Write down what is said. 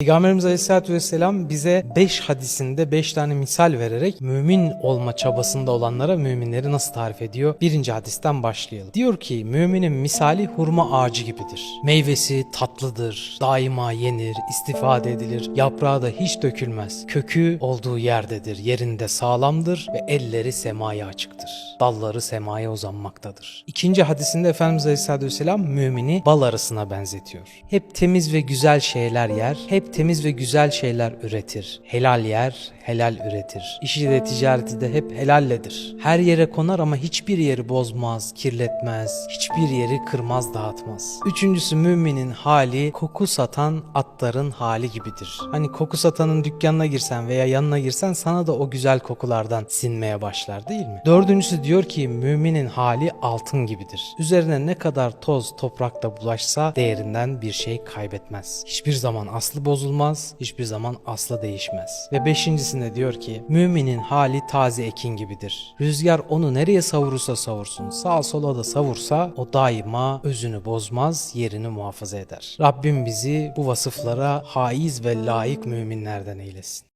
Peygamberimiz Aleyhisselatü Vesselam bize 5 hadisinde 5 tane misal vererek mümin olma çabasında olanlara müminleri nasıl tarif ediyor? Birinci hadisten başlayalım. Diyor ki müminin misali hurma ağacı gibidir. Meyvesi tatlıdır, daima yenir, istifade edilir, yaprağı da hiç dökülmez. Kökü olduğu yerdedir, yerinde sağlamdır ve elleri semaya açıktır. Dalları semaya uzanmaktadır. İkinci hadisinde Efendimiz Aleyhisselatü Vesselam mümini bal arısına benzetiyor. Hep temiz ve güzel şeyler yer, hep temiz ve güzel şeyler üretir. Helal yer, helal üretir. İşi de ticareti de hep helalledir. Her yere konar ama hiçbir yeri bozmaz, kirletmez, hiçbir yeri kırmaz, dağıtmaz. Üçüncüsü müminin hali koku satan atların hali gibidir. Hani koku satanın dükkanına girsen veya yanına girsen sana da o güzel kokulardan sinmeye başlar değil mi? Dördüncüsü diyor ki müminin hali altın gibidir. Üzerine ne kadar toz toprakta bulaşsa değerinden bir şey kaybetmez. Hiçbir zaman aslı bozulmaz, hiçbir zaman aslı değişmez. Ve beşincisinde diyor ki müminin hali taze ekin gibidir. Rüzgar onu nereye savurursa savursun, sağa sola da savursa o daima özünü bozmaz, yerini muhafaza eder. Rabbim bizi bu vasıflara haiz ve layık müminlerden eylesin.